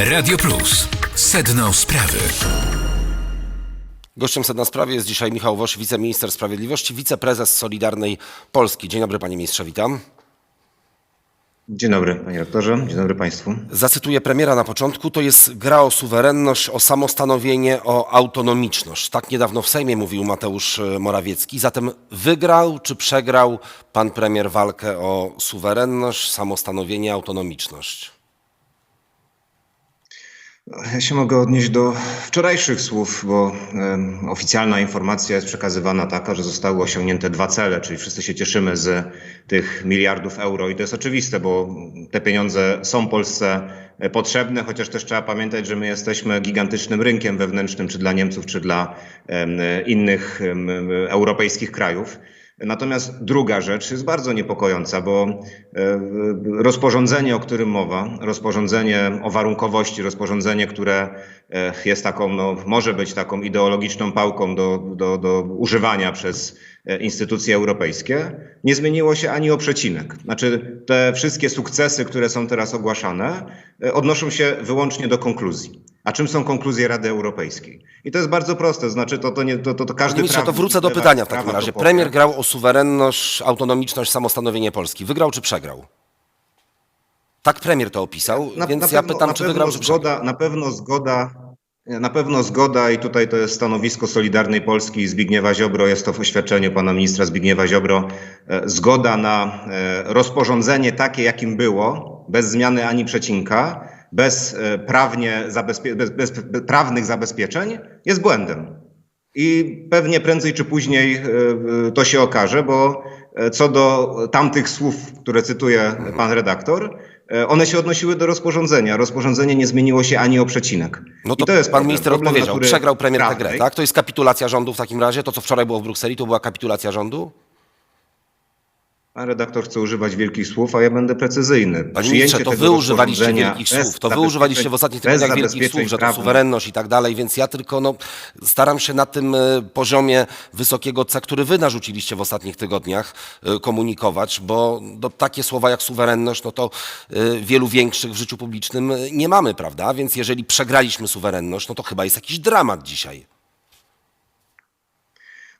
Radio Plus. Sedno sprawy. Gościem sedna sprawy jest dzisiaj Michał Wosz, wiceminister sprawiedliwości, wiceprezes Solidarnej Polski. Dzień dobry panie ministrze, witam. Dzień dobry, panie rektorze. Dzień dobry państwu. Zacytuję premiera na początku. To jest gra o suwerenność, o samostanowienie, o autonomiczność. Tak niedawno w Sejmie mówił Mateusz e, Morawiecki. Zatem wygrał czy przegrał pan premier walkę o suwerenność, samostanowienie, autonomiczność? Ja się mogę odnieść do wczorajszych słów, bo oficjalna informacja jest przekazywana taka, że zostały osiągnięte dwa cele, czyli wszyscy się cieszymy z tych miliardów euro i to jest oczywiste, bo te pieniądze są Polsce potrzebne, chociaż też trzeba pamiętać, że my jesteśmy gigantycznym rynkiem wewnętrznym, czy dla Niemców, czy dla innych europejskich krajów. Natomiast druga rzecz jest bardzo niepokojąca, bo e, rozporządzenie, o którym mowa, rozporządzenie o warunkowości, rozporządzenie, które e, jest taką, no, może być taką ideologiczną pałką do, do, do używania przez e, instytucje europejskie, nie zmieniło się ani o przecinek. Znaczy, te wszystkie sukcesy, które są teraz ogłaszane, odnoszą się wyłącznie do konkluzji. A czym są konkluzje Rady Europejskiej? I to jest bardzo proste, znaczy to, to, nie, to, to, to każdy ministrze, to wrócę do pytania w takim razie. Premier grał o suwerenność, autonomiczność, samostanowienie Polski. Wygrał czy przegrał? Tak premier to opisał, Na- więc na ja pewno- pytam, czy wygrał czy przegrał? zgoda, Na pewno zgoda, na pewno zgoda i tutaj to jest stanowisko Solidarnej Polski i Zbigniewa Ziobro, jest to w oświadczeniu pana ministra Zbigniewa Ziobro, e, zgoda na e, rozporządzenie takie, jakim było, bez zmiany ani przecinka, bez, e, prawnie zabezpie- bez, bez, bez prawnych zabezpieczeń, jest błędem. I pewnie prędzej czy później e, e, to się okaże, bo co do tamtych słów, które cytuje pan redaktor, one się odnosiły do rozporządzenia. Rozporządzenie nie zmieniło się ani o przecinek. No to I to jest pan minister Problem odpowiedział. Przegrał premier tę grę, tak? To jest kapitulacja rządu w takim razie? To, co wczoraj było w Brukseli, to była kapitulacja rządu? Pan redaktor chce używać wielkich słów, a ja będę precyzyjny. Panie Przyjęcie ministrze, to wy używaliście wielkich słów, to wy używaliście w ostatnich tygodniach wielkich słów, że to suwerenność i tak dalej, więc ja tylko no, staram się na tym e, poziomie wysokiego C, który wy narzuciliście w ostatnich tygodniach, e, komunikować, bo no, takie słowa jak suwerenność, no to e, wielu większych w życiu publicznym nie mamy, prawda? Więc jeżeli przegraliśmy suwerenność, no to chyba jest jakiś dramat dzisiaj.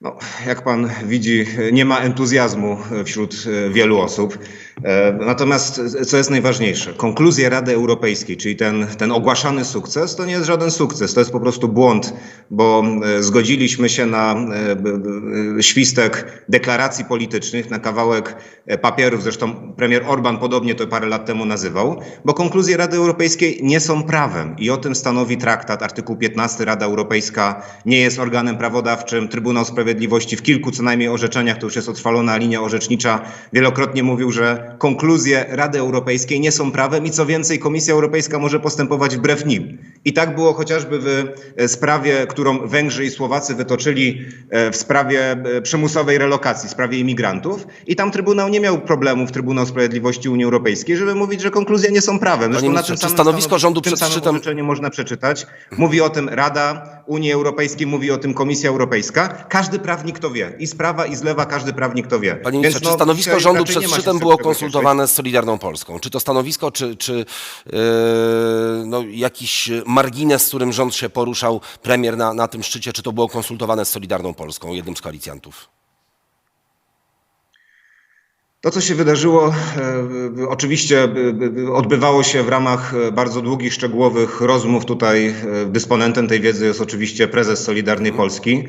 No, jak pan widzi, nie ma entuzjazmu wśród e, wielu osób. E, Natomiast e, co jest najważniejsze, konkluzje Rady Europejskiej, czyli ten, ten ogłaszany sukces, to nie jest żaden sukces, to jest po prostu błąd, bo zgodziliśmy się na świstek deklaracji politycznych, na kawałek papierów, zresztą premier Orban podobnie to parę lat temu nazywał, bo konkluzje Rady Europejskiej nie są prawem i o tym stanowi traktat, artykuł 15 Rada Europejska nie jest organem prawodawczym, Trybunał Sprawiedliwości w kilku co najmniej orzeczeniach, to już jest utrwalona linia orzecznicza, wielokrotnie mówił, że konkluzje Rady Europejskiej nie są prawem i co więcej Komisja Europejska może postępować wbrew nim. I tak było chociażby w e, sprawie, którą Węgrzy i Słowacy wytoczyli e, w sprawie e, przymusowej relokacji, w sprawie imigrantów i tam Trybunał nie miał problemów, Trybunał Sprawiedliwości Unii Europejskiej, żeby mówić, że konkluzje nie są prawem. Zresztą ministrze, czy stanowisko stanowi- rządu tym przed samym szczytem- można przeczytać. Mówi o tym Rada Unii Europejskiej, mówi o tym Komisja Europejska. Każdy prawnik to wie. I z prawa, i z lewa każdy prawnik to wie. Panie ministrze, Więc, czy stanowisko rządu przed szczytem było konsultowane z Solidarną Polską? Czy to stanowisko, czy, czy yy, no, jakiś margines, z którym rząd się poruszał, premier na, na tym szczycie, czy to było konsultowane z Solidarną Polską, jednym z koalicjantów? To, co się wydarzyło, e, oczywiście e, odbywało się w ramach e, bardzo długich, szczegółowych rozmów. Tutaj dysponentem tej wiedzy jest oczywiście prezes Solidarnej Polski.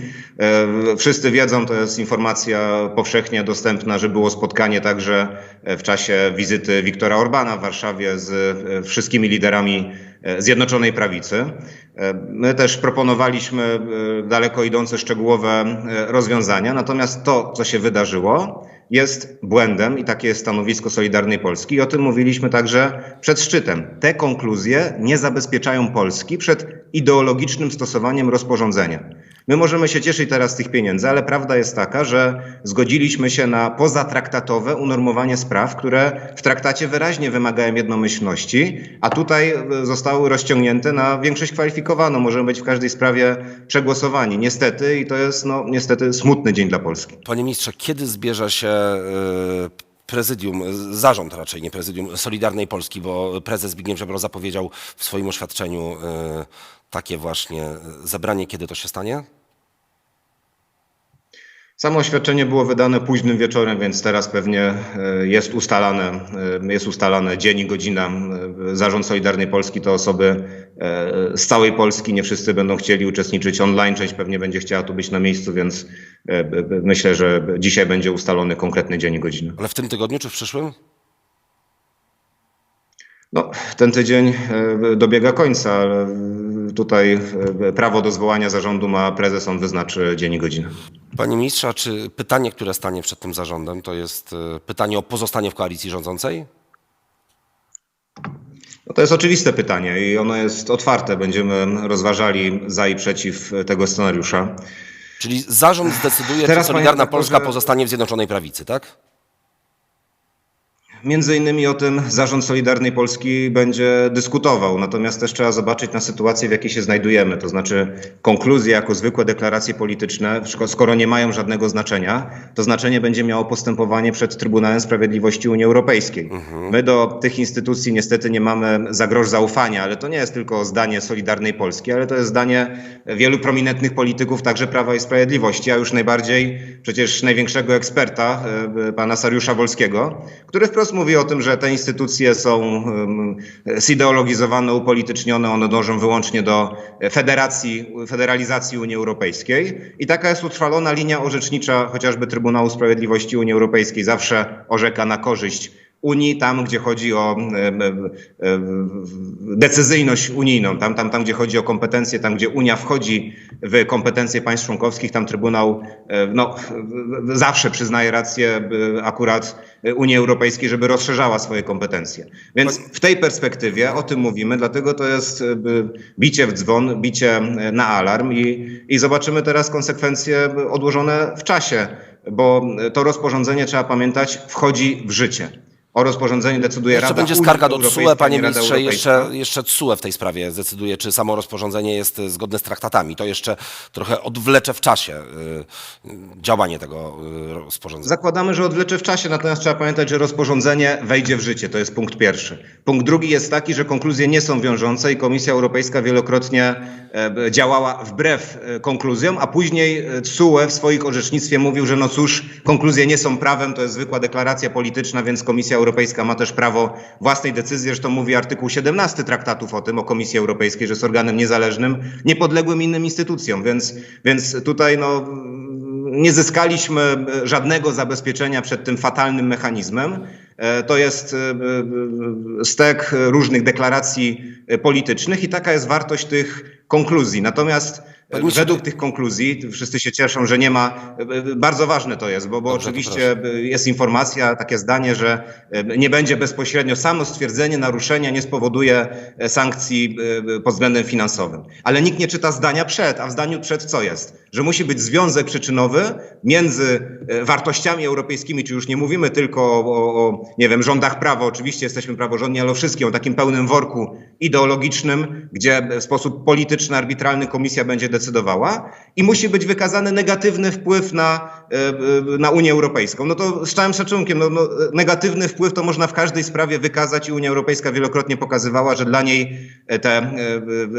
Wszyscy wiedzą, to jest informacja powszechnie dostępna, że było spotkanie także w czasie wizyty Wiktora Orbana w Warszawie z wszystkimi liderami Zjednoczonej Prawicy. My też proponowaliśmy daleko idące, szczegółowe rozwiązania, natomiast to, co się wydarzyło, jest błędem i takie jest stanowisko Solidarnej Polski. I o tym mówiliśmy także przed szczytem. Te konkluzje nie zabezpieczają Polski przed ideologicznym stosowaniem rozporządzenia. My możemy się cieszyć teraz z tych pieniędzy, ale prawda jest taka, że zgodziliśmy się na pozatraktatowe unormowanie spraw, które w traktacie wyraźnie wymagają jednomyślności, a tutaj e, zostały rozciągnięte na większość kwalifikowaną. Możemy być w każdej sprawie przegłosowani. Niestety i to jest no, niestety smutny dzień dla Polski. Panie ministrze, kiedy zbierze się prezydium, zarząd raczej, nie prezydium Solidarnej Polski, bo prezes Zbigniew Ziobro zapowiedział w swoim oświadczeniu e, takie właśnie e, zebranie. Kiedy to się stanie? Samo oświadczenie było wydane późnym wieczorem, więc teraz pewnie e, jest ustalane, e, jest ustalane dzień i godzina. E, Zarząd Solidarnej Polski to osoby e, z całej Polski. Nie wszyscy będą chcieli uczestniczyć online. Część pewnie będzie chciała tu być na miejscu, więc e, myślę, że dzisiaj będzie ustalony konkretny dzień i godzina. Ale w tym tygodniu czy w przyszłym? No, ten tydzień e, dobiega końca, ale e, tutaj e, prawo do zwołania zarządu ma prezes, on wyznaczy dzień i godzinę. Panie ministrze, czy pytanie, które stanie przed tym zarządem, to jest e, pytanie o pozostanie w koalicji rządzącej? No to jest oczywiste pytanie i ono jest otwarte. Będziemy rozważali za i przeciw tego scenariusza. Czyli zarząd zdecyduje, Teraz, czy Solidarna Polska pozostanie w Zjednoczonej Prawicy, tak? Między innymi o tym Zarząd Solidarnej Polski będzie dyskutował, natomiast też trzeba zobaczyć na sytuację, w jakiej się znajdujemy. To znaczy konkluzje jako zwykłe deklaracje polityczne, skoro nie mają żadnego znaczenia, to znaczenie będzie miało postępowanie przed Trybunałem Sprawiedliwości Unii Europejskiej. My do tych instytucji niestety nie mamy za grosz zaufania, ale to nie jest tylko zdanie Solidarnej Polski, ale to jest zdanie wielu prominentnych polityków, także Prawa i Sprawiedliwości, a już najbardziej przecież największego eksperta, e, pana Sariusza Wolskiego, który wprost mówi o tym, że te instytucje są em, zideologizowane, upolitycznione, one dążą wyłącznie do federacji, federalizacji Unii Europejskiej. I taka jest utrwalona linia orzecznicza chociażby Trybunału Sprawiedliwości Unii Europejskiej, zawsze orzeka na korzyść Unii, tam gdzie chodzi o decyzyjność unijną, tam, tam, tam gdzie chodzi o kompetencje, tam gdzie Unia wchodzi w kompetencje państw członkowskich, tam Trybunał no, zawsze przyznaje rację akurat Unii Europejskiej, żeby rozszerzała swoje kompetencje. Więc w tej perspektywie o tym mówimy, dlatego to jest bicie w dzwon, bicie na alarm i, i zobaczymy teraz konsekwencje odłożone w czasie, bo to rozporządzenie, trzeba pamiętać, wchodzi w życie. O rozporządzeniu decyduje Jeszcze Rada będzie skarga do TSUE, panie ministrze, jeszcze, jeszcze TSUE w tej sprawie zdecyduje, czy samo rozporządzenie jest e, zgodne z traktatami. To jeszcze trochę odwlecze w czasie y, działanie tego y, rozporządzenia. Zakładamy, że odwlecze w czasie, natomiast trzeba pamiętać, że rozporządzenie wejdzie w życie. To jest punkt pierwszy. Punkt drugi jest taki, że konkluzje nie są wiążące i Komisja Europejska wielokrotnie e, działała wbrew e, konkluzjom, a później e, TSUE w swoich orzecznictwie mówił, że no cóż, konkluzje nie są prawem, to jest zwykła deklaracja polityczna, więc Komisja Europejska ma też prawo własnej decyzji. Zresztą mówi artykuł 17 traktatów o tym, o Komisji Europejskiej, że jest organem niezależnym, niepodległym innym instytucjom, więc, więc tutaj no, nie zyskaliśmy żadnego zabezpieczenia przed tym fatalnym mechanizmem. E, To jest e, e, stek różnych deklaracji politycznych i taka jest wartość tych konkluzji. Natomiast według tych konkluzji, wszyscy się cieszą, że nie ma, e, e, bardzo ważne to jest, bo, bo Dobrze, oczywiście e, jest informacja, takie zdanie, że e, nie będzie bezpośrednio, samo stwierdzenie naruszenia nie spowoduje e, sankcji e, pod względem finansowym. Ale nikt nie czyta zdania przed, a w zdaniu przed co jest? Że musi być związek przyczynowy między e, wartościami europejskimi, czy już nie mówimy tylko o, o, o nie wiem, rządach prawa, oczywiście jesteśmy praworządni, ale o wszystkim, o takim pełnym worku ideologicznym, gdzie w sposób polityczny, arbitralny komisja będzie decydowała i musi być wykazany negatywny wpływ na, e, e, na Unię Europejską. No to z całym szacunkiem, no, no, negatywny wpływ to można w każdej sprawie wykazać i Unia Europejska wielokrotnie pokazywała, że dla niej e, te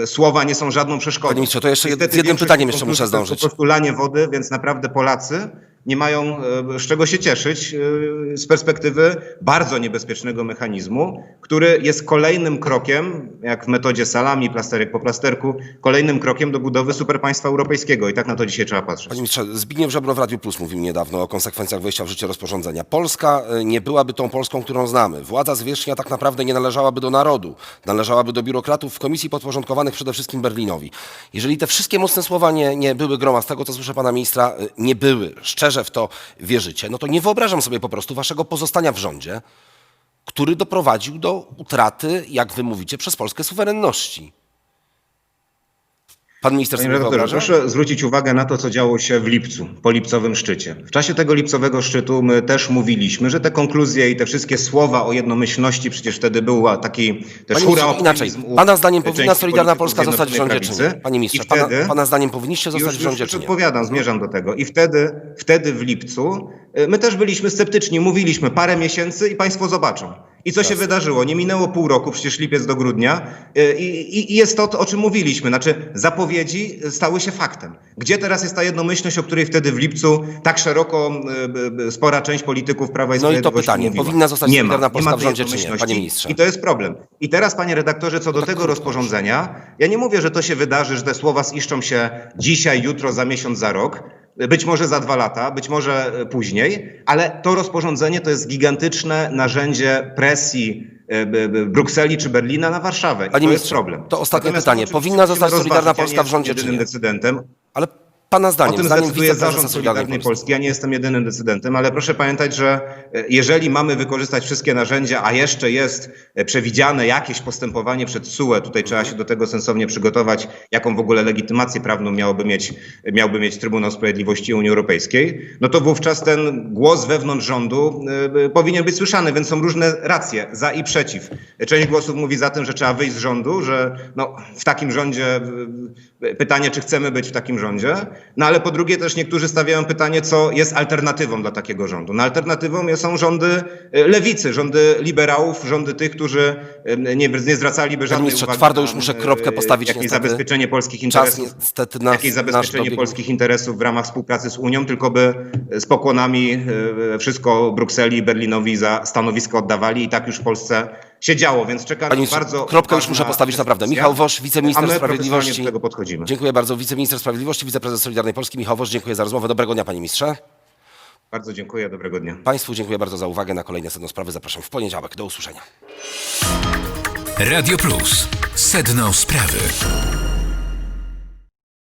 słowa nie są żadną przeszkodą. Panie ministrze, to jeszcze Niestety jednym pytaniem jeszcze muszę to jest zdążyć. Po prostu lanie wody, więc naprawdę Polacy nie mają e, z czego się cieszyć e, z perspektywy bardzo niebezpiecznego mechanizmu, który jest kolejnym krokiem, jak w metodzie salami, plasterek po plasterku, kolejnym krokiem do budowy superpaństwa europejskiego i tak na to dzisiaj trzeba patrzeć. Panie ministrze, Zbigniew Ziobro w Radiu Plus mówił niedawno o konsekwencjach wejścia w życie rozporządzenia. Polska y, nie byłaby tą Polską, którą znamy. Władza zwierzchnia tak naprawdę nie należałaby do narodu. Należałaby do biurokratów w komisji podporządkowanych przede wszystkim Berlinowi. Jeżeli te wszystkie mocne słowa nie, nie były groma, z tego co słyszę pana ministra, nie były, szczerze w to wierzycie, no to nie wyobrażam sobie po prostu waszego pozostania w rządzie, który doprowadził do utraty, jak wy mówicie, przez Polskę suwerenności. Pan minister Panie redaktorze, proszę zwrócić uwagę na to, co działo się w lipcu, po lipcowym szczycie. W czasie tego lipcowego szczytu my też mówiliśmy, że te konkluzje i te wszystkie słowa o jednomyślności, przecież wtedy był taki też Panie hura inaczej. Pana zdaniem powinna Solidarna Polska zostać w rządzie, czy nie? Panie ministrze, I pana, wtedy- pana zdaniem powinniście zostać już, w rządzie, już, czy nie? odpowiadam, zmierzam do tego. I wtedy, wtedy w lipcu my też byliśmy sceptyczni, mówiliśmy parę miesięcy i państwo zobaczą. I co się wydarzyło? Nie minęło pół roku, przecież lipiec do grudnia y, i, i, i jest to, o czym mówiliśmy. Znaczy zapowiedzi stały się faktem. Gdzie teraz jest ta jednomyślność, o której wtedy w lipcu tak szeroko y, spora część polityków Prawa i No i to Sprawiedliwości pytanie, mówiła? powinna zostać nie ma, nie ma tej rządzie, nie, panie ministrze? No I to jest problem. I teraz, panie redaktorze, co do tak tego krótko, rozporządzenia, ja nie mówię, że to się wydarzy, że te słowa ziszczą się dzisiaj, jutro, za miesiąc, za rok. Być może za dwa lata, być może e, później, ale to rozporządzenie to jest gigantyczne narzędzie presji e, Brukseli czy Berlina na Warszawę. I Panie to jest problem. to ostatnie Natomiast pytanie. Powinna zostać Solidarna. Polska w rządzie, czy nie? decydentem. Ale pana O zdaniem, tym zdaniem wiceprezesa zarząd Solidarnej Polski. Polski. Ja nie jestem jedynym decydentem, ale proszę pamiętać, że e, jeżeli mamy wykorzystać wszystkie narzędzia, a jeszcze jest e, przewidziane jakieś postępowanie przed SUE, tutaj trzeba się do tego sensownie przygotować, jaką w ogóle legitymację prawną miałoby mieć, miałby mieć Trybunał Sprawiedliwości Unii Europejskiej, no to wówczas ten głos wewnątrz rządu e, powinien być słyszany, więc są różne racje za i przeciw. Część głosów mówi za tym, że trzeba wyjść z rządu, że no, w takim rządzie pytanie, czy chcemy być w takim rządzie, no ale po drugie też niektórzy stawiają pytanie, co jest alternatywą dla takiego rządu. No alternatywą są rządy e, lewicy, rządy liberałów, rządy tych, którzy e, nie, nie zwracaliby żadnej uwagi twardo już muszę e, kropkę postawić, jakieś niestety. zabezpieczenie polskich Czas interesów. niestety nas, Jakieś zabezpieczenie polskich interesów w ramach współpracy z Unią, tylko by z pokłonami e, wszystko Brukseli i Berlinowi za stanowisko oddawali i tak już w Polsce się działo, więc czeka Panie nas ministrze, bardzo kropkę już muszę postawić naprawdę. Michał Wosz, a wiceminister my profesjonalnie sprawiedliwości. do tego podchodzimy. Dziękuję bardzo. Wiceminister Sprawiedliwości, wiceprezes Solidarnej Polski, Michał Wosz, dziękuję za rozmowę. Dobrego dnia, panie ministrze. Bardzo dziękuję, dobrego dnia. Państwu dziękuję bardzo za uwagę. Na kolejne sedno sprawy zapraszam w poniedziałek. Do usłyszenia. Radio Plus. Sedno sprawy.